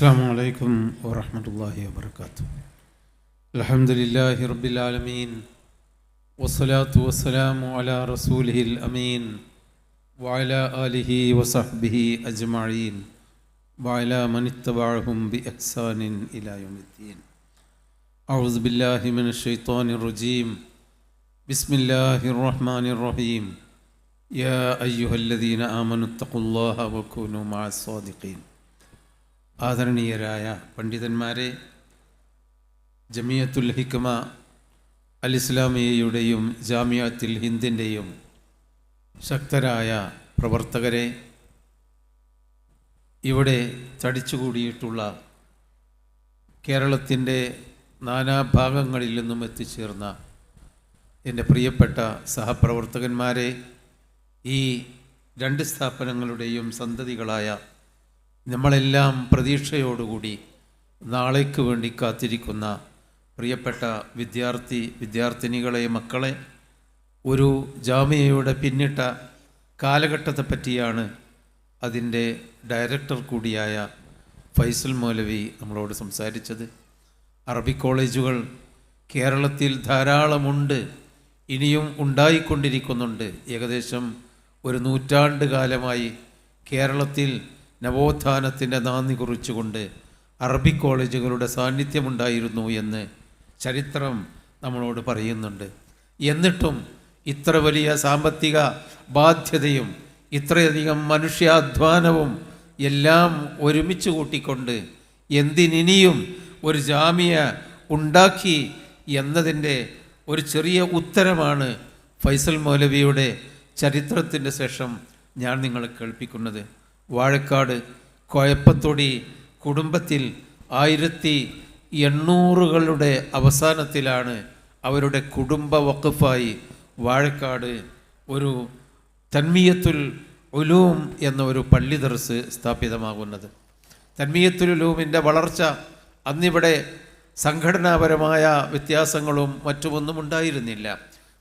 السلام عليكم ورحمة الله وبركاته. الحمد لله رب العالمين والصلاة والسلام على رسوله الأمين وعلى آله وصحبه أجمعين وعلى من اتبعهم بإحسان إلى يوم الدين. أعوذ بالله من الشيطان الرجيم. بسم الله الرحمن الرحيم. يا أيها الذين آمنوا اتقوا الله وكونوا مع الصادقين. ആദരണീയരായ പണ്ഡിതന്മാരെ ജമിയത്തുൽ ഹിക്കമ അൽ ഇസ്ലാമിയയുടെയും ജാമിയത്തുൽ ഹിന്ദിന്റെയും ശക്തരായ പ്രവർത്തകരെ ഇവിടെ തടിച്ചുകൂടിയിട്ടുള്ള കേരളത്തിന്റെ നാനാഭാഗങ്ങളിൽ നിന്നും എത്തിച്ചേർന്ന എന്റെ പ്രിയപ്പെട്ട സഹപ്രവർത്തകന്മാരെ ഈ രണ്ട് സ്ഥാപനങ്ങളുടെയും സന്തതികളായ നമ്മളെല്ലാം പ്രതീക്ഷയോടുകൂടി നാളേക്ക് വേണ്ടി കാത്തിരിക്കുന്ന പ്രിയപ്പെട്ട വിദ്യാർത്ഥി വിദ്യാർത്ഥിനികളെ മക്കളെ ഒരു ജാമ്യയുടെ പിന്നിട്ട കാലഘട്ടത്തെ പറ്റിയാണ് അതിന്റെ ഡയറക്ടർ കൂടിയായ ഫൈസൽ മൗലവി നമ്മളോട് സംസാരിച്ചത്. അറബി കോളേജുകൾ കേരളത്തിൽ ധാരാളമുണ്ട് ഇനിയും ഉണ്ടായിക്കൊണ്ടിരിക്കുന്നുണ്ട്. ഏകദേശം ഒരു നൂറ്റാണ്ട് കാലമായി കേരളത്തിൽ നവോത്ഥാനത്തിന്റെ നാന്ദി കുറിച്ചുകൊണ്ട് അറബി കോളേജുകളുടെ സാന്നിധ്യമുണ്ടായിരുന്നു എന്ന് ചരിത്രം നമ്മളോട് പറയുന്നുണ്ട്. എന്നിട്ടും ഇത്ര വലിയ സാമ്പത്തിക ബാധ്യതയും ഇത്രയധികം മനുഷ്യാധ്വാനവും എല്ലാം ഒരുമിച്ച് കൂട്ടിക്കൊണ്ട് എന്തിനിനിയും ഒരു ജാമ്യ ഉണ്ടാക്കി എന്നതിന്റെ ഒരു ചെറിയ ഉത്തരമാണ് ഫൈസൽ മൗലവിയുടെ ചരിത്രത്തിന്റെ ശേഷം ഞാൻ നിങ്ങളെ കേൾപ്പിക്കുന്നത്. വാഴക്കാട് കോയപ്പത്തൊടി കുടുംബത്തിൽ ആയിരത്തി എണ്ണൂറുകളുടെ അവസാനത്തിലാണ് അവരുടെ കുടുംബ വഖഫായി വാഴക്കാട് ഒരു തന്മീയത്തുൽ ഉലൂം എന്ന ഒരു പള്ളി ദർസ് സ്ഥാപിതമാകുന്നത്. തന്മീയത്തുൽ ഉലൂമിന്റെ വളർച്ച അന്നിവിടെ സംഘടനാപരമായ വ്യത്യാസങ്ങളും മറ്റുമൊന്നും ഉണ്ടായിരുന്നില്ല.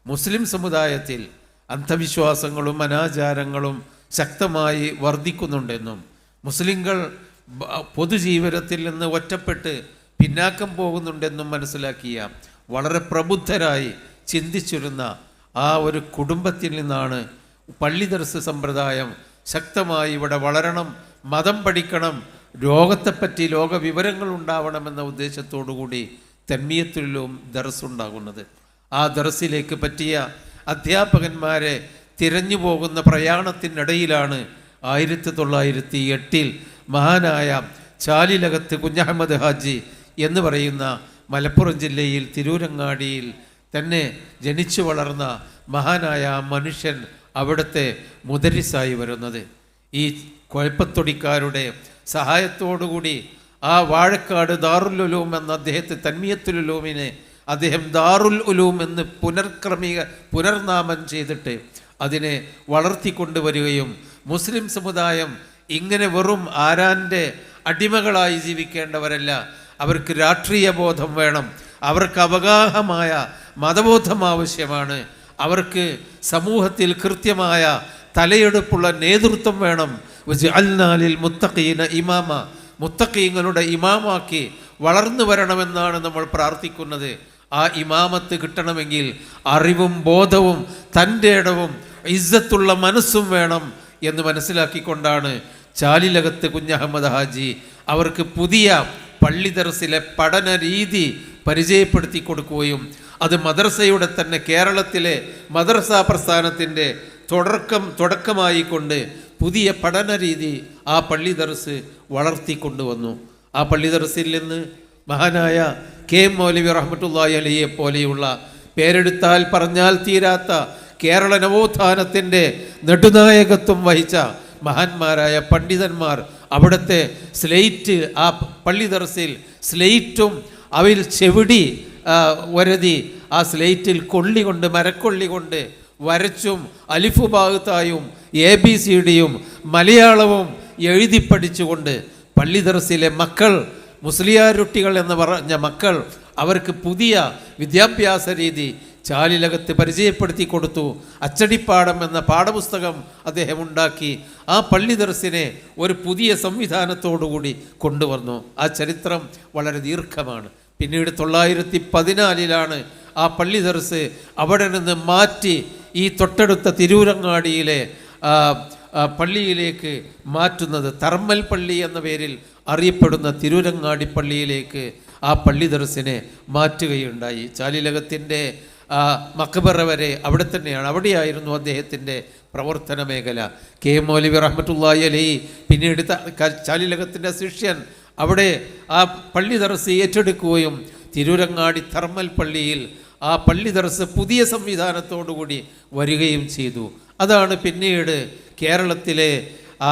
മുസ്ലിം സമുദായത്തിൽ അന്ധവിശ്വാസങ്ങളും അനാചാരങ്ങളും ശക്തമായി വർദ്ധിക്കുന്നുണ്ടെന്നും മുസ്ലിങ്ങൾ പൊതുജീവിതത്തിൽ നിന്ന് ഒറ്റപ്പെട്ട് പിന്നാക്കം പോകുന്നുണ്ടെന്നും മനസ്സിലാക്കിയ വളരെ പ്രബുദ്ധരായി ചിന്തിച്ചിരുന്ന ആ ഒരു കുടുംബത്തിൽ നിന്നാണ് പള്ളി ദർസ് സമ്പ്രദായം ശക്തമായി ഇവിടെ വളരണം മതം പഠിക്കണം രോഗത്തെപ്പറ്റി ലോക വിവരങ്ങൾ ഉണ്ടാവണമെന്ന ഉദ്ദേശത്തോടു കൂടി തന്മീയത്തിലും ദർസ് ഉണ്ടാകുന്നത്. ആ ദർസിലേക്ക് പറ്റിയ അധ്യാപകന്മാരെ തിരഞ്ഞു പോകുന്ന പ്രയാണത്തിനിടയിലാണ് ആയിരത്തി തൊള്ളായിരത്തി എട്ടിൽ മഹാനായ ചാലിലകത്ത് കുഞ്ഞഹമ്മദ് ഹാജി എന്ന് പറയുന്ന മലപ്പുറം ജില്ലയിൽ തിരൂരങ്ങാടിയിൽ തന്നെ ജനിച്ചു വളർന്ന മഹാനായ മനുഷ്യൻ അവിടുത്തെ മുദരിസായി വരുന്നത്. ഈ കുഴപ്പത്തൊടിക്കാരുടെ സഹായത്തോടുകൂടി ആ വാഴക്കാട് ദാറുൽ ഉലൂം എന്ന അദ്ദേഹത്തെ തന്മിയത്തുൽ ഉലൂമിനെ അദ്ദേഹം ദാറുൽ ഉലൂം എന്ന് പുനർക്രമീക പുനർനാമം ചെയ്തിട്ട് അതിനെ വളർത്തിക്കൊണ്ടുവരികയും മുസ്ലിം സമുദായം ഇങ്ങനെ വെറും ആരാന്റെ അടിമകളായി ജീവിക്കേണ്ടവരല്ല. അവർക്ക് രാഷ്ട്രീയ ബോധം വേണം. അവർക്ക് അവഗാഹമായ മതബോധം ആവശ്യമാണ്. അവർക്ക് സമൂഹത്തിൽ കൃത്യമായ തലയെടുപ്പുള്ള നേതൃത്വം വേണം. അൽനാലിൽ മുത്തഖീന ഇമാമ. മുത്തഖീങ്ങളുടെ ഇമാമാക്കി വളർന്നു വരണമെന്നാണ് നമ്മൾ പ്രാർത്ഥിക്കുന്നത്. ആ ഇമാമത്ത് കിട്ടണമെങ്കിൽ അറിവും ബോധവും തന്റെ ഇടവും ഇസ്സത്തുള്ള മനസ്സും വേണം എന്ന് മനസ്സിലാക്കിക്കൊണ്ടാണ് ചാലിലകത്ത് കുഞ്ഞഹമ്മദ് ഹാജി അവർക്ക് പുതിയ പള്ളി ദർസിലെ പഠന രീതി പരിചയപ്പെടുത്തി കൊടുക്കുകയും അത് മദർസയുടെ തന്നെ കേരളത്തിലെ മദർസ പ്രസ്ഥാനത്തിന്റെ തുടക്കം തുടക്കമായിക്കൊണ്ട് പുതിയ പഠന രീതി ആ പള്ളി ദർസ് വളർത്തിക്കൊണ്ടുവന്നു. ആ പള്ളി ദർസിൽ നിന്ന് മഹാനായ കെ എം മൗലവി റഹ്മത്തുള്ളാഹി അലിയെ പോലെയുള്ള പേരെടുത്താൽ പറഞ്ഞാൽ തീരാത്ത കേരള നവോത്ഥാനത്തിന്റെ നെടുനായകത്വം വഹിച്ച മഹാന്മാരായ പണ്ഡിതന്മാർ അവിടുത്തെ സ്ലേറ്റ് ആ പള്ളി ദർസിൽ സ്ലേറ്റും അവയിൽ ചെവിടി വരതി ആ സ്ലേറ്റിൽ കൊള്ളി കൊണ്ട് മരക്കൊള്ളി കൊണ്ട് വരച്ചും അലിഫു ഭാഗത്തായും എ ബി സി ഡിയും മലയാളവും എഴുതി പഠിച്ചുകൊണ്ട് പള്ളി ദർസിലെ മക്കൾ മുസ്ലിയാരുട്ടികൾ എന്ന് പറഞ്ഞ മക്കൾ അവർക്ക് പുതിയ വിദ്യാഭ്യാസ രീതി ചാലിലകത്ത് പരിചയപ്പെടുത്തി കൊടുത്തു. അച്ചടിപ്പാടം എന്ന പാഠപുസ്തകം അദ്ദേഹം ഉണ്ടാക്കി. ആ പള്ളി ദർസിനെ ഒരു പുതിയ സംവിധാനത്തോടുകൂടി കൊണ്ടുവന്നു. ആ ചരിത്രം വളരെ ദീർഘമാണ്. പിന്നീട് തൊള്ളായിരത്തി പതിനാലിലാണ് ആ പള്ളി ദർസ് അവിടെ നിന്ന് മാറ്റി ഈ തൊട്ടടുത്ത തിരൂരങ്ങാടിയിലെ പള്ളിയിലേക്ക് മാറ്റുന്നത്. തർമ്മൽ പള്ളി എന്ന പേരിൽ അറിയപ്പെടുന്ന തിരൂരങ്ങാടി പള്ളിയിലേക്ക് ആ പള്ളി ദർസിനെ മാറ്റുകയുണ്ടായി. ചാലിലകത്തിന്റെ ആ മക്കബറ വരെ അവിടെ തന്നെയാണ്. അവിടെയായിരുന്നു അദ്ദേഹത്തിന്റെ പ്രവർത്തന മേഖല. കെ എം മൗലവി റഹ്മത്തുല്ലായി അലി പിന്നീട് ചാലിലകത്തിന്റെ ശിഷ്യൻ അവിടെ ആ പള്ളി ദർസ് ഏറ്റെടുക്കുകയും തിരൂരങ്ങാടി തർമ്മൽ പള്ളിയിൽ ആ പള്ളി ദർസ് പുതിയ സംവിധാനത്തോടുകൂടി വരികയും ചെയ്തു. അതാണ് പിന്നീട് കേരളത്തിലെ ആ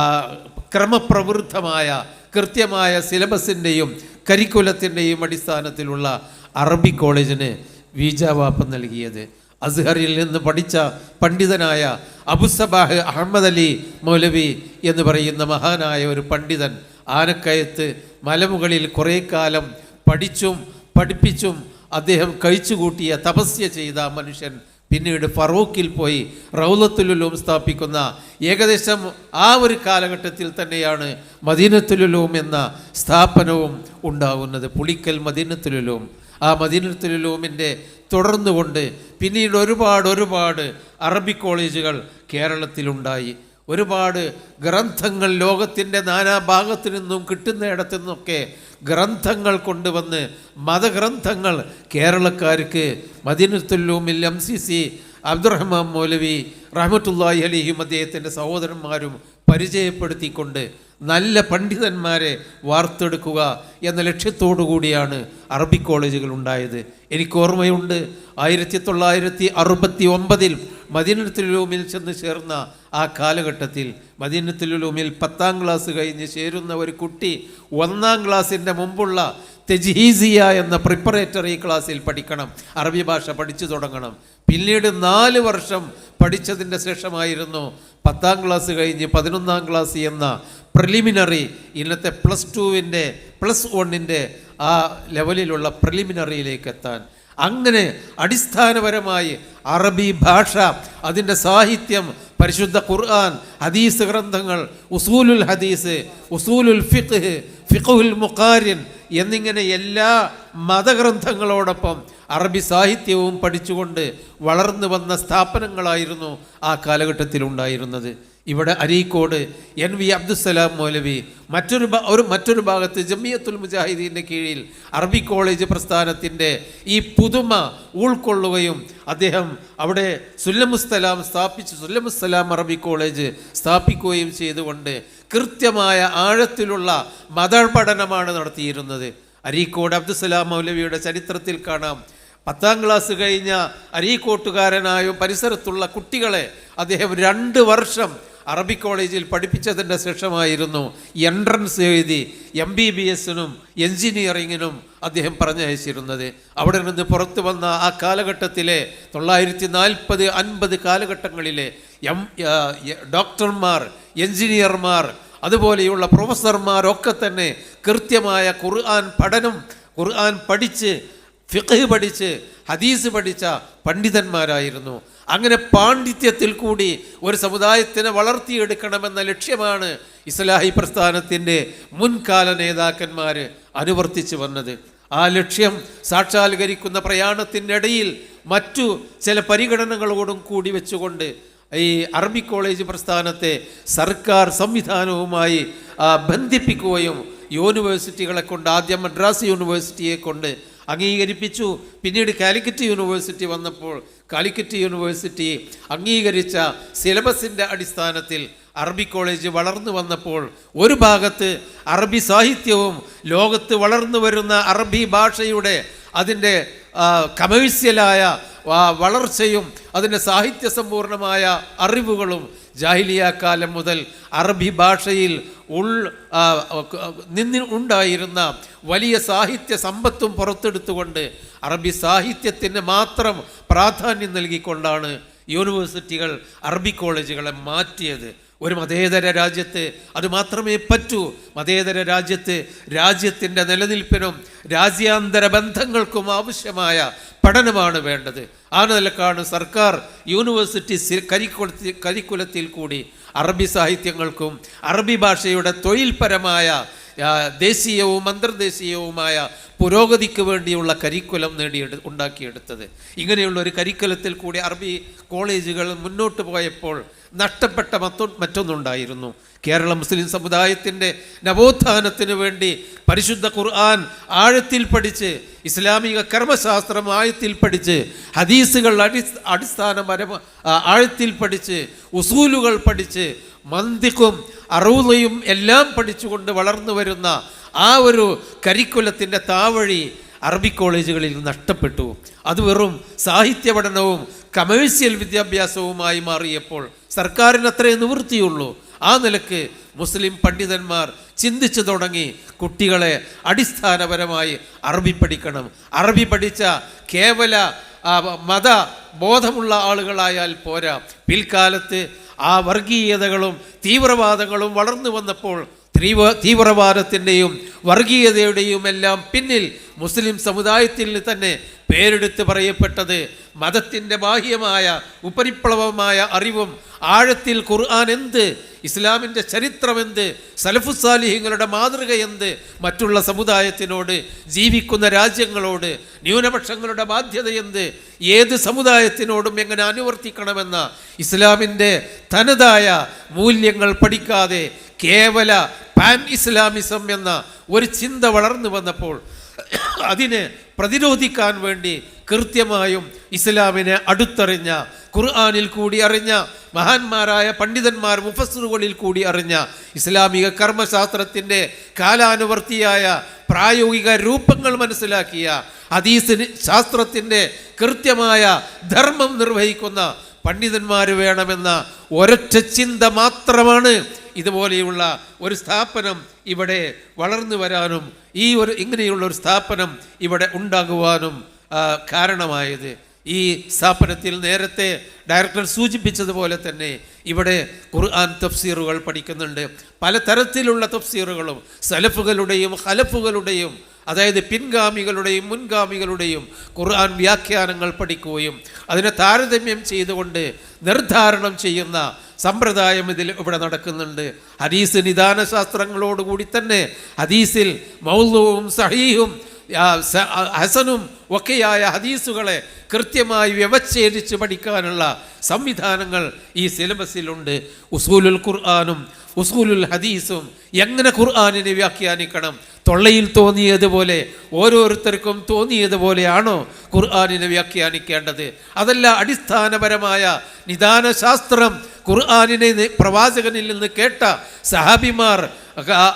ക്രമപ്രവൃദ്ധമായ കൃത്യമായ സിലബസിന്റെയും കരിക്കുലത്തിന്റെയും അടിസ്ഥാനത്തിലുള്ള അറബി കോളേജിന് വീജാവാപ്പം നൽകിയത്. അസ്ഹറിൽ നിന്ന് പഠിച്ച പണ്ഡിതനായ അബുസബാഹ് അഹമ്മദ് അലി മൗലവി എന്ന് പറയുന്ന മഹാനായ ഒരു പണ്ഡിതൻ ആനക്കയത്ത് മലമുകളിൽ കുറേ കാലം പഠിച്ചും പഠിപ്പിച്ചും അദ്ദേഹം കഴിച്ചുകൂട്ടിയ തപസ്യ ചെയ്ത മനുഷ്യൻ പിന്നീട് ഫറൂഖിൽ പോയി റൗലത്തുലുലൂം സ്ഥാപിക്കുന്ന ഏകദേശം ആ ഒരു കാലഘട്ടത്തിൽ തന്നെയാണ് മദീനത്തുലുലൂം എന്ന സ്ഥാപനവും ഉണ്ടാകുന്നത് പുളിക്കൽ മദീനത്തുലുലൂം. ആ മദീനത്തുലൂമിന്റെ തുടർന്നുകൊണ്ട് പിന്നീട് ഒരുപാട് ഒരുപാട് അറബി കോളേജുകൾ കേരളത്തിലുണ്ടായി. ഒരുപാട് ഗ്രന്ഥങ്ങൾ ലോകത്തിന്റെ നാനാഭാഗത്തു നിന്നും കിട്ടുന്നിടത്തു നിന്നൊക്കെ ഗ്രന്ഥങ്ങൾ കൊണ്ടുവന്ന് മതഗ്രന്ഥങ്ങൾ കേരളക്കാർക്ക് മദീനത്തുല്ലൂമിൽ M C C Abdurahman Maulavi റഹ്മത്തുല്ലാഹി അലിഹിയും അദ്ദേഹത്തിന്റെ സഹോദരന്മാരും പരിചയപ്പെടുത്തിക്കൊണ്ട് നല്ല പണ്ഡിതന്മാരെ വാർത്തെടുക്കുക എന്ന ലക്ഷ്യത്തോടു കൂടിയാണ് അറബി കോളേജുകൾ ഉണ്ടായത്. എനിക്ക് ഓർമ്മയുണ്ട് ആയിരത്തി തൊള്ളായിരത്തി അറുപത്തി ഒമ്പതിൽ മദീനത്തുലൂമിൽ ചെന്ന് ചേർന്ന ആ കാലഘട്ടത്തിൽ മദീനത്തുലൂമിൽ പത്താം ക്ലാസ് കഴിഞ്ഞ് ചേരുന്ന ഒരു കുട്ടി ഒന്നാം ക്ലാസ്സിന്റെ മുമ്പുള്ള തെജ്ഹീസിയ എന്ന പ്രിപ്പറേറ്ററി ക്ലാസ്സിൽ പഠിക്കണം അറബി ഭാഷ പഠിച്ചു തുടങ്ങണം. പിന്നീട് നാല് വർഷം പഠിച്ചതിന്റെ ശേഷമായിരുന്നു പത്താം ക്ലാസ് കഴിഞ്ഞ് പതിനൊന്നാം ക്ലാസ് എന്ന പ്രിലിമിനറി ഇന്നത്തെ പ്ലസ് ടുവിന്റെ പ്ലസ് വണ്ണിന്റെ ആ ലെവലിലുള്ള പ്രിലിമിനറിയിലേക്ക് എത്താൻ. അങ്ങനെ അടിസ്ഥാനപരമായി അറബി ഭാഷ അതിന്റെ സാഹിത്യം പരിശുദ്ധ ഖുർആൻ ഹദീസ് ഗ്രന്ഥങ്ങൾ ഉസൂലുൽ ഹദീസ് ഉസൂലുൽ ഫിഖ് ഫിഖുൽ മുഖാരിൻ എന്നിങ്ങനെ എല്ലാ മതഗ്രന്ഥങ്ങളോടൊപ്പം അറബി സാഹിത്യവും പഠിച്ചുകൊണ്ട് വളർന്നു വന്ന സ്ഥാപനങ്ങളായിരുന്നു ആ കാലഘട്ടത്തിൽ ഉണ്ടായിരുന്നത് ഇവിടെ അരീക്കോട് എൻ വി അബ്ദുസലാം മൗലവി മറ്റൊരു ഒരു മറ്റൊരു ഭാഗത്ത് ജമിയത്തുൽ മുജാഹിദീന്റെ കീഴിൽ അറബി കോളേജ് പ്രസ്ഥാനത്തിന്റെ ഈ പുതുമ ഉൾക്കൊള്ളുകയും അദ്ദേഹം അവിടെ സുല്ലമുസ്സലാം സ്ഥാപിച്ചു സുല്ലമുസ്സലാം അറബി കോളേജ് സ്ഥാപിക്കുകയും ചെയ്തുകൊണ്ട് കൃത്യമായ ആഴത്തിലുള്ള മതപഠനമാണ് നടത്തിയിരുന്നത്. അരീക്കോട് അബ്ദുസലാം മൗലവിയുടെ ചരിത്രത്തിൽ കാണാം. പത്താം ക്ലാസ് കഴിഞ്ഞ അരീക്കോട്ടുകാരനായും പരിസരത്തുള്ള കുട്ടികളെ അദ്ദേഹം രണ്ട് വർഷം അറബി കോളേജിൽ പഠിപ്പിച്ചതിന്റെ ശേഷമായിരുന്നു എൻട്രൻസ് എഴുതി എം ബി ബി എസിനും എൻജിനീയറിങ്ങിനും അദ്ദേഹം പറഞ്ഞയച്ചിരുന്നത്. അവിടെ നിന്ന് പുറത്തു വന്ന ആ കാലഘട്ടത്തിലെ തൊള്ളായിരത്തി നാൽപ്പത് അൻപത് കാലഘട്ടങ്ങളിലെ എം ഡോക്ടർമാർ എൻജിനീയർമാർ അതുപോലെയുള്ള പ്രൊഫസർമാരൊക്കെ തന്നെ കൃത്യമായ ഖുർആൻ പഠനം ഖുർആൻ പഠിച്ച് ഫിഖ് പഠിച്ച് ഹദീസ് പഠിച്ച പണ്ഡിതന്മാരായിരുന്നു. അങ്ങനെ പാണ്ഡിത്യത്തിൽ കൂടി ഒരു സമുദായത്തിനെ വളർത്തിയെടുക്കണമെന്ന ലക്ഷ്യമാണ് ഇസ്ലാഹി പ്രസ്ഥാനത്തിന്റെ മുൻകാല നേതാക്കന്മാർ അനുവർത്തിച്ചു വന്നത്. ആ ലക്ഷ്യം സാക്ഷാത്കരിക്കുന്ന പ്രയാണത്തിനിടയിൽ മറ്റു ചില പരിഗണനകളോടും കൂടി വെച്ചുകൊണ്ട് ഈ അറബി കോളേജ് പ്രസ്ഥാനത്തെ സർക്കാർ സംവിധാനവുമായി ബന്ധിപ്പിക്കുകയും യൂണിവേഴ്സിറ്റികളെ കൊണ്ട് ആദ്യം മദ്രാസ് യൂണിവേഴ്സിറ്റിയെ കൊണ്ട് അംഗീകരിപ്പിച്ചു. പിന്നീട് കാലിക്കറ്റ് യൂണിവേഴ്സിറ്റി വന്നപ്പോൾ കാലിക്കറ്റ് യൂണിവേഴ്സിറ്റി അംഗീകരിച്ച സിലബസിന്റെ അടിസ്ഥാനത്തിൽ അറബി കോളേജ് വളർന്നു വന്നപ്പോൾ ഒരു ഭാഗത്ത് അറബി സാഹിത്യവും ലോകത്ത് വളർന്നു വരുന്ന അറബി ഭാഷയുടെ അതിന്റെ കമേഴ്സ്യലായ വളർച്ചയും അതിന്റെ സാഹിത്യ സമ്പൂർണമായ അറിവുകളും ജാഹിലിയ കാലം മുതൽ അറബി ഭാഷയിൽ ഉൾ നിന്നി ഉണ്ടായിരുന്ന വലിയ സാഹിത്യ സമ്പത്തും പുറത്തെടുത്തുകൊണ്ട് അറബി സാഹിത്യത്തിന് മാത്രം പ്രാധാന്യം നൽകിക്കൊണ്ടാണ് യൂണിവേഴ്സിറ്റികൾ അറബി കോളേജുകളെ മാറ്റിയത്. ഒരു മതേതര രാജ്യത്ത് അത് മാത്രമേ പറ്റൂ. മതേതര രാജ്യത്ത് രാജ്യത്തിന്റെ നിലനിൽപ്പിനും രാജ്യാന്തര ബന്ധങ്ങൾക്കും ആവശ്യമായ പഠനമാണ് വേണ്ടത്. ആ നിലക്കാണ് സർക്കാർ യൂണിവേഴ്സിറ്റി കരിക്കുളത്തിൽ കരിക്കുലത്തിൽ കൂടി അറബി സാഹിത്യങ്ങൾക്കും അറബി ഭാഷയുടെ തൊഴിൽപരമായ ദേശീയവും അന്തർദേശീയവുമായ പുരോഗതിക്ക് വേണ്ടിയുള്ള കരിക്കുലം നേടിയെടു ഉണ്ടാക്കിയെടുത്തത്. ഇങ്ങനെയുള്ള ഒരു കരിക്കുലത്തിൽ കൂടി അറബി കോളേജുകൾ മുന്നോട്ട് പോയപ്പോൾ നഷ്ടപ്പെട്ട മറ്റൊ മറ്റൊന്നുണ്ടായിരുന്നു. കേരള മുസ്ലിം സമുദായത്തിന്റെ നവോത്ഥാനത്തിന് വേണ്ടി പരിശുദ്ധ ഖുർആൻ ആഴത്തിൽ പഠിച്ച് ഇസ്ലാമിക കർമ്മശാസ്ത്രം ആഴത്തിൽ പഠിച്ച് ഹദീസുകൾ അടി അടിസ്ഥാനപരമ ആഴത്തിൽ പഠിച്ച് ഉസൂലുകൾ പഠിച്ച് മന്തിക്കും അറൂതയും എല്ലാം പഠിച്ചുകൊണ്ട് വളർന്നു വരുന്ന ആ ഒരു കരിക്കുലത്തിന്റെ താവഴി അറബി കോളേജുകളിൽ നഷ്ടപ്പെട്ടു. അത് വെറും സാഹിത്യ പഠനവും കമേഴ്സ്യൽ വിദ്യാഭ്യാസവുമായി മാറിയപ്പോൾ സർക്കാരിന് അത്രേ നിവൃത്തിയുള്ളൂ. ആ നിലയ്ക്ക് മുസ്ലിം പണ്ഡിതന്മാർ ചിന്തിച്ചു തുടങ്ങി കുട്ടികളെ അടിസ്ഥാനപരമായി അറബി പഠിക്കണം. അറബി പഠിച്ച കേവല മത ബോധമുള്ള ആളുകളായാൽ പോരാ. പിൽക്കാലത്ത് ആ വർഗീയതകളും തീവ്രവാദങ്ങളും വളർന്നു വന്നപ്പോൾ തീവ്ര തീവ്രവാദത്തിന്റെയും വർഗീയതയുടെയും എല്ലാം പിന്നിൽ മുസ്ലിം സമുദായത്തിൽ തന്നെ പേരെടുത്ത് പറയപ്പെട്ടത് മതത്തിന്റെ ബാഹ്യമായ ഉപരിപ്ലവമായ അറിവും ആഴത്തിൽ ഖുർആൻ എന്ത് ഇസ്ലാമിന്റെ ചരിത്രമെന്ത് സലഫുസാലിഹിങ്ങളുടെ മാതൃക എന്ത് മറ്റുള്ള സമുദായത്തിനോട് ജീവിക്കുന്ന രാജ്യങ്ങളോട് ന്യൂനപക്ഷങ്ങളുടെ ബാധ്യത എന്ത് ഏത് സമുദായത്തിനോടും എങ്ങനെ അനുവർത്തിക്കണമെന്ന ഇസ്ലാമിന്റെ തനതായ മൂല്യങ്ങൾ പഠിക്കാതെ കേവല പാൻ ഇസ്ലാമിസം എന്ന ഒരു ചിന്ത വളർന്നു വന്നപ്പോൾ അതിനെ പ്രതിരോധിക്കാൻ വേണ്ടി കൃത്യമായും ഇസ്ലാമിനെ അടുത്തറിഞ്ഞ ഖുർആാനിൽ കൂടി അറിഞ്ഞ മഹാന്മാരായ പണ്ഡിതന്മാർ മുഫസറുകളിൽ കൂടി അറിഞ്ഞ ഇസ്ലാമിക കർമ്മശാസ്ത്രത്തിന്റെ കാലാനുവർത്തിയായ പ്രായോഗിക രൂപങ്ങൾ മനസ്സിലാക്കിയ അതീസിന് ശാസ്ത്രത്തിന്റെ കൃത്യമായ ധർമ്മം നിർവഹിക്കുന്ന പണ്ഡിതന്മാർ വേണമെന്ന ഒരൊറ്റ ചിന്ത മാത്രമാണ് ഇതുപോലെയുള്ള ഒരു സ്ഥാപനം ഇവിടെ വളർന്നു വരാനും ഈ ഒരു ഇങ്ങനെയുള്ള ഒരു സ്ഥാപനം ഇവിടെ ഉണ്ടാകുവാനും കാരണമായത്. ഈ സ്ഥാപനത്തിൽ നേരത്തെ ഡയറക്ടർ സൂചിപ്പിച്ചതുപോലെ തന്നെ ഇവിടെ ഖുർആൻ തഫ്സീറുകൾ പഠിക്കുന്നുണ്ട്. പലതരത്തിലുള്ള തഫ്സീറുകളും സലഫുകളുടെയും ഹലഫുകളുടെയും അതായത് പിൻഗാമികളുടെയും മുൻഗാമികളുടെയും ഖുർആൻ വ്യാഖ്യാനങ്ങൾ പഠിക്കുകയും അതിനെ താരതമ്യം ചെയ്തുകൊണ്ട് നിർദ്ധാരണം ചെയ്യുന്ന സമ്പ്രദായം ഇതിൽ ഇവിടെ നടക്കുന്നുണ്ട്. ഹദീസ് നിദാന ശാസ്ത്രങ്ങളോടുകൂടി തന്നെ ഹദീസിൽ മൗലവും സഹീഹും ഹസനും ഒക്കെയായ ഹദീസുകളെ കൃത്യമായി വ്യവച്ഛേദിച്ച് പഠിക്കാനുള്ള സംവിധാനങ്ങൾ ഈ സിലബസിലുണ്ട്. ഉസൂലുൽ ഖുർആാനും ഉസൂലുൽ ഹദീസും എങ്ങനെ ഖുർആാനിനെ വ്യാഖ്യാനിക്കണം? തൊള്ളയിൽ തോന്നിയതുപോലെ ഓരോരുത്തർക്കും തോന്നിയതുപോലെയാണോ ഖുർആാനിനെ വ്യാഖ്യാനിക്കേണ്ടത്? അതല്ല അടിസ്ഥാനപരമായ നിദാന ശാസ്ത്രം ഖുർആാനിനെ പ്രവാചകനിൽ നിന്ന് കേട്ട സഹാബിമാർ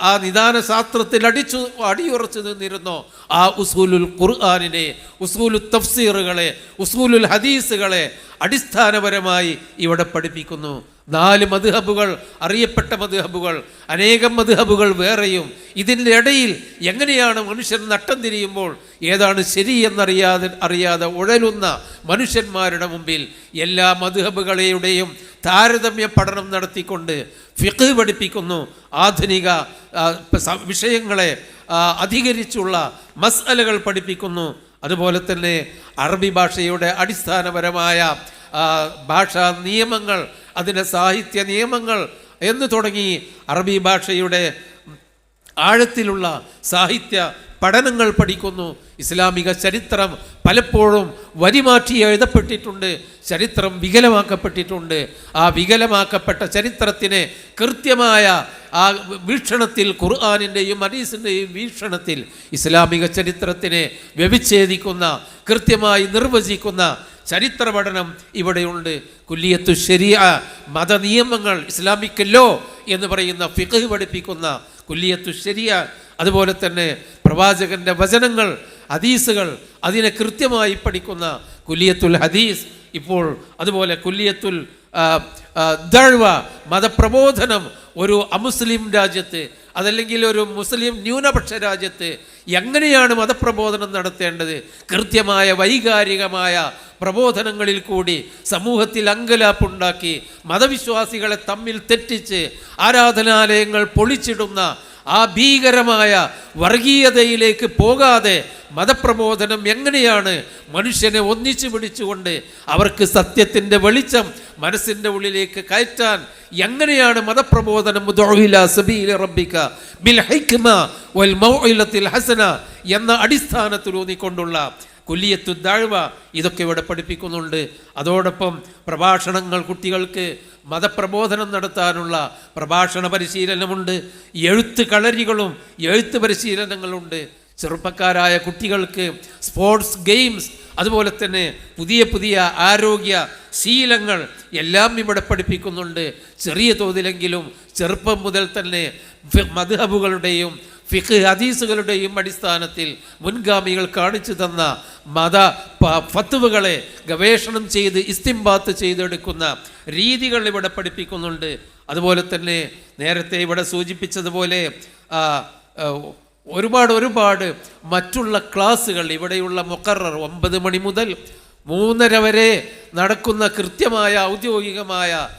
ആ- നിദാന ശാസ്ത്രത്തിൽ അടിച്ചു അടിയുറച്ചു നിന്നിരുന്നോ. ആ ഉസൂലുൽ ഖുർആാനിനെ ഉസൂലുൽ തഫ്സീറുകളെ ഉസൂലുൽ ഹദീസുകളെ അടിസ്ഥാനപരമായി ഇവിടെ പഠിപ്പിക്കുന്നു. നാല് മധുഹബുകൾ അറിയപ്പെട്ട മധുഹബുകൾ അനേകം മധുഹബുകൾ വേറെയും. ഇതിന്റെ ഇടയിൽ എങ്ങനെയാണ് മനുഷ്യർ നട്ടം തിരിയുമ്പോൾ ഏതാണ് ശരി എന്നറിയാതെ അറിയാതെ ഉഴലുന്ന മനുഷ്യന്മാരുടെ മുമ്പിൽ എല്ലാ മധുഹബുകളെയുടെയും താരതമ്യ പഠനം നടത്തിക്കൊണ്ട് ഫിഖ് പഠിപ്പിക്കുന്നു. ആധുനിക വിഷയങ്ങളെ അധികരിച്ചുള്ള മസ്അലകൾ പഠിപ്പിക്കുന്നു. അതുപോലെ തന്നെ അറബി ഭാഷയുടെ അടിസ്ഥാനപരമായ ഭാഷാ നിയമങ്ങൾ അതിന്റെ സാഹിത്യ നിയമങ്ങൾ എന്ന് തുടങ്ങി അറബി ഭാഷയുടെ ആഴത്തിലുള്ള സാഹിത്യ പഠനങ്ങൾ പഠിക്കുന്നു. ഇസ്ലാമിക ചരിത്രം പലപ്പോഴും വരിമാറ്റി എഴുതപ്പെട്ടിട്ടുണ്ട്. ചരിത്രം വികലമാക്കപ്പെട്ടിട്ടുണ്ട്. ആ വികലമാക്കപ്പെട്ട ചരിത്രത്തിനെ കൃത്യമായ ആ വീക്ഷണത്തിൽ ഖുർആാനിന്റെയും ഹദീസിന്റെയും വീക്ഷണത്തിൽ ഇസ്ലാമിക ചരിത്രത്തിനെ വ്യവിച്ഛേദിക്കുന്ന കൃത്യമായി നിർവചിക്കുന്ന ചരിത്ര പഠനം ഇവിടെയുണ്ട്. കുല്ലിയത്തു ശരിയ മതനിയമങ്ങൾ ഇസ്ലാമിക് ലോ എന്ന് പറയുന്ന ഫിഖ് പഠിപ്പിക്കുന്ന കുല്ലിയത്തു ശരിയ അതുപോലെ തന്നെ പ്രവാചകന്റെ വചനങ്ങൾ ഹദീസുകൾ അതിനെ കൃത്യമായി പഠിക്കുന്ന കുല്യത്തുൽ ഹദീസ് ഇപ്പോൾ അതുപോലെ കുല്യത്തുൽ ദഴ്വ മതപ്രബോധനം ഒരു അമുസ്ലിം രാജ്യത്ത് അതല്ലെങ്കിൽ ഒരു മുസ്ലിം ന്യൂനപക്ഷ രാജ്യത്ത് എങ്ങനെയാണ് മതപ്രബോധനം നടത്തേണ്ടത്? കൃത്യമായ വൈകാരികമായ പ്രബോധനങ്ങളിൽ കൂടി സമൂഹത്തിൽ അങ്കലാപ്പുണ്ടാക്കി മതവിശ്വാസികളെ തമ്മിൽ തെറ്റിച്ച് ആരാധനാലയങ്ങൾ പൊളിച്ചിടുന്ന ആ ഭീകരമായ വർഗീയതയിലേക്ക് പോകാതെ മതപ്രബോധനം എങ്ങനെയാണ് മനുഷ്യനെ ഒന്നിച്ചു പിടിച്ചുകൊണ്ട് അവർക്ക് സത്യത്തിന്റെ വെളിച്ചം മനസ്സിന്റെ ഉള്ളിലേക്ക് കയറ്റാൻ എങ്ങനെയാണ് മതപ്രബോധനം മുദഉ ഇലാ സബീലി റബ്ബിക ബിൽ ഹിക്മ വൽ ഹസന എന്ന അടിസ്ഥാനത്തിലൂന്നിക്കൊണ്ടുള്ള കുല്ലിയത്തു ദാഴ്വ ഇതൊക്കെ ഇവിടെ പഠിപ്പിക്കുന്നുണ്ട്. അതോടൊപ്പം പ്രഭാഷണങ്ങൾ കുട്ടികൾക്ക് മതപ്രബോധനം നടത്താനുള്ള പ്രഭാഷണ പരിശീലനമുണ്ട്. എഴുത്ത് കളരികളും എഴുത്ത് പരിശീലനങ്ങളുണ്ട്. ചെറുപ്പക്കാരായ കുട്ടികൾക്ക് സ്പോർട്സ് ഗെയിംസ് അതുപോലെ തന്നെ പുതിയ പുതിയ ആരോഗ്യ ശീലങ്ങൾ എല്ലാം ഇവിടെ പഠിപ്പിക്കുന്നുണ്ട്. ചെറിയ തോതിലെങ്കിലും ചെറുപ്പം മുതൽ തന്നെ മധുഹബുകളുടെയും ഫിഖ് ഹദീസുകളുടെയും അടിസ്ഥാനത്തിൽ മുൻഗാമികൾ കാണിച്ചു തന്ന മത ഫത്തുവകളെ ഗവേഷണം ചെയ്ത് ഇസ്തിംബാത്ത് ചെയ്തെടുക്കുന്ന രീതികൾ ഇവിടെ പഠിപ്പിക്കുന്നുണ്ട്. അതുപോലെ തന്നെ നേരത്തെ ഇവിടെ സൂചിപ്പിച്ചതുപോലെ ഒരുപാട് ഒരുപാട് മറ്റുള്ള ക്ലാസ്സുകൾ ഇവിടെയുള്ള മുക്കറർ ഒമ്പത് മണി മുതൽ മൂന്നര വരെ നടക്കുന്ന കൃത്യമായ ഔദ്യോഗികമായ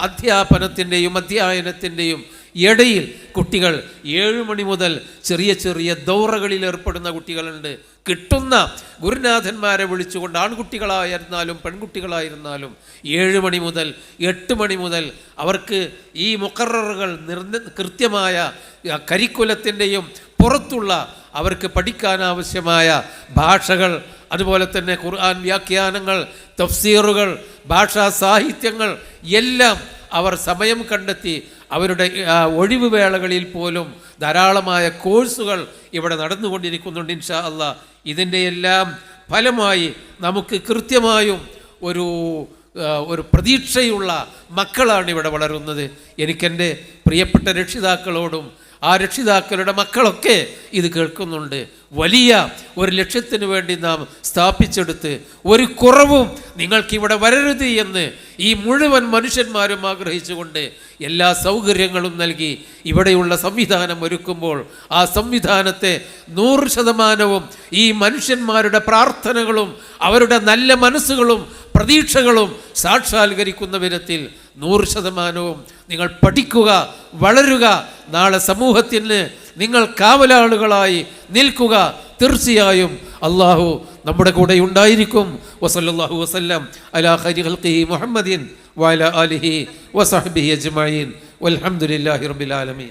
അധ്യാപനത്തിന്റെയും അധ്യയനത്തിന്റെയും ഇടയിൽ കുട്ടികൾ ഏഴ് മണി മുതൽ ചെറിയ ചെറിയ ദൗറകളിൽ ഏർപ്പെടുന്ന കുട്ടികളുണ്ട്. കിട്ടുന്ന ഗുരുനാഥന്മാരെ വിളിച്ചുകൊണ്ട് ആൺകുട്ടികളായിരുന്നാലും പെൺകുട്ടികളായിരുന്നാലും ഏഴ് മണി മുതൽ എട്ട് മണി മുതൽ അവർക്ക് ഈ മുക്കററുകൾ നിർ കൃത്യമായ കരിക്കുലത്തിന്റെയും പുറത്തുള്ള അവർക്ക് പഠിക്കാനാവശ്യമായ ഭാഷകൾ അതുപോലെ തന്നെ ഖുർആൻ വ്യാഖ്യാനങ്ങൾ തഫ്സീറുകൾ ഭാഷാ സാഹിത്യങ്ങൾ എല്ലാം അവർ സമയം കണ്ടെത്തി അവരുടെ ഒഴിവ് വേളകളിൽ പോലും ധാരാളമായ കോഴ്സുകൾ ഇവിടെ നടന്നുകൊണ്ടിരിക്കുന്നുണ്ട് ഇൻഷാ അല്ല ഇതിന്റെ എല്ലാം ഫലമായി നമുക്ക് കൃത്യമായും ഒരു ഒരു പ്രതീക്ഷയുള്ള മക്കളാണ് ഇവിടെ വളരുന്നത്. എനിക്കെന്റെ പ്രിയപ്പെട്ട രക്ഷിതാക്കളോടും ആ രക്ഷിതാക്കളുടെ മക്കളൊക്കെ ഇത് കേൾക്കുന്നുണ്ട്. വലിയ ഒരു ലക്ഷ്യത്തിന് വേണ്ടി നാം സ്ഥാപിച്ചെടുത്ത് ഒരു കുറവും നിങ്ങൾക്കിവിടെ വരരുത് എന്ന് ഈ മുഴുവൻ മനുഷ്യന്മാരും ആഗ്രഹിച്ചുകൊണ്ട് എല്ലാ സൗകര്യങ്ങളും നൽകി ഇവിടെയുള്ള സംവിധാനം ഒരുക്കുമ്പോൾ ആ സംവിധാനത്തെ നൂറ് ശതമാനവും ഈ മനുഷ്യന്മാരുടെ പ്രാർത്ഥനകളും അവരുടെ നല്ല മനസ്സുകളും പ്രതീക്ഷകളും സാക്ഷാത്കരിക്കുന്ന വിധത്തിൽ നൂറ് ശതമാനവും നിങ്ങൾ പഠിക്കുക വളരുക. നാളെ സമൂഹത്തിന് നിങ്ങൾ കാവലാളുകളായി നിൽക്കുക. തീർച്ചയായും അള്ളാഹു നമ്മുടെ കൂടെ ഉണ്ടായിരിക്കും. വസല്ലാഹു വസല്ലം അലാ മുഹമ്മദീൻ വഅല അലിഹി വസഹ്ബിഹി അജ്മഈൻ. വൽഹംദുലില്ലാഹി റബ്ബിൽ ആലമീൻ.